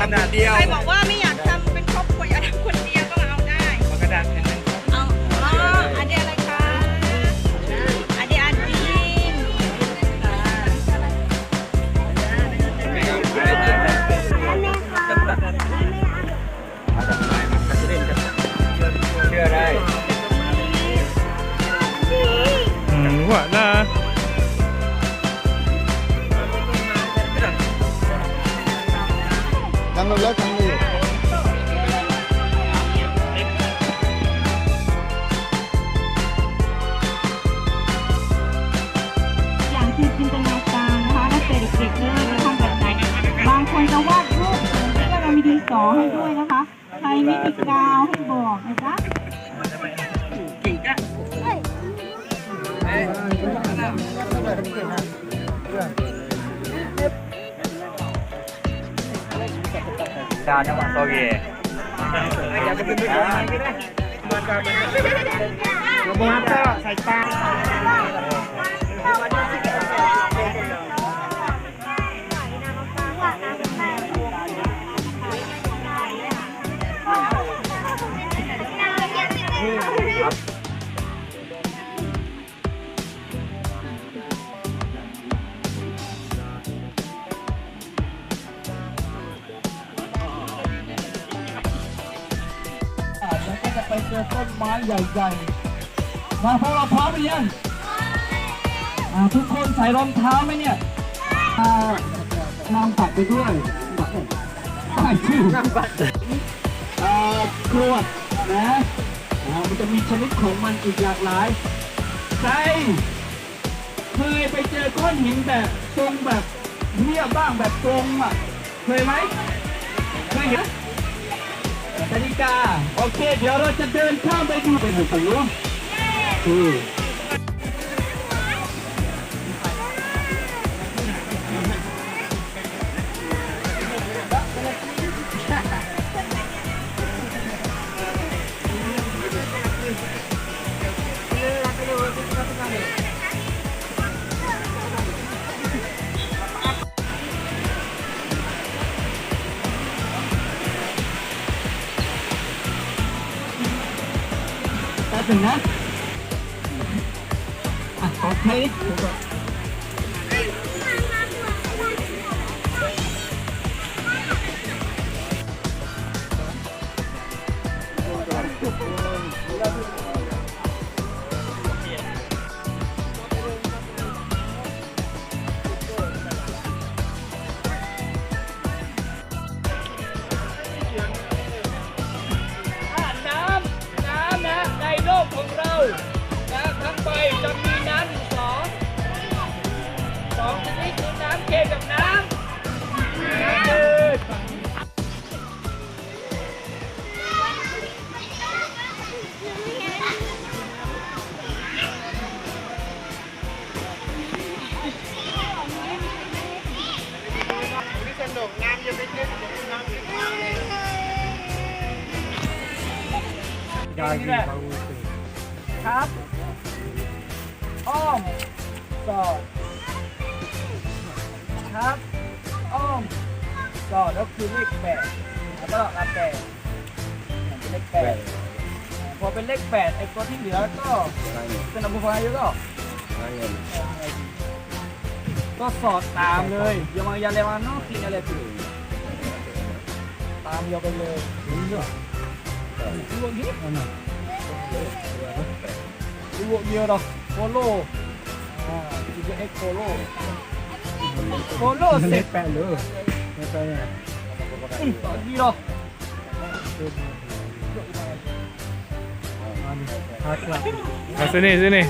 ขนาดเดียว ใครบอกว่าไม่อยาก สอให้ด้วยนะคะ ใครไม่มีกาวให้บอกนะจ๊ะดาวจังหวัดโซเวียตอยากจะเป็นผู้ชายก็ได้มาการเป็นมาก็ใส่ตา แล้วก็จะไปเจอต้นไม้ใหญ่ๆมาพวกเราพร้อมหรือยังอ่าทุกคนใส่รองเท้าไหมเนี่ยอ่านำปัดไปด้วยใช่ชื่อนำปัดอ่ากรวดนะ มันจะมีชนิดของมันอีกหลากหลาย ใคร เคยไปเจอก้อนหินแบบตรงแบบเรียบบ้างแบบตรงอะ เคยไหมเคยเห็นกติกา โอเค เดี๋ยวเราจะเดินข้ามไปดูเป็นหูอือแป๊บ หนึงนะอะโอเค ยาดีครับอ้อมสอดครับอ้อมสอดแล้วคือเลขแปดแล้วก็รับแปดเป็นเลขแปดพอเป็นเลขแปดไอ้ตัวที่เหลือก็เป็นอัมพายุก็ก็สอดตามเลยย่ามายาเลวานนอกกินอะไรผิดตามเดียวไปเลย ดูวนี้ดูวเดียวดอกโคโลอ่าคือเอ็กโคโลโคโลเสร็จแปะเลยไม่ไปอะต่อดีดอกพักละเอาซื้อนี่ซื้อนี่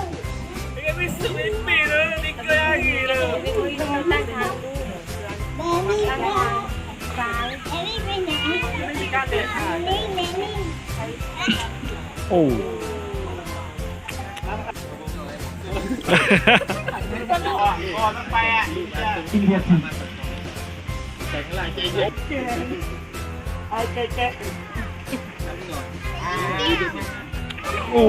โอ้กินเบียร์ทีโอ้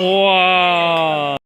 ว้าว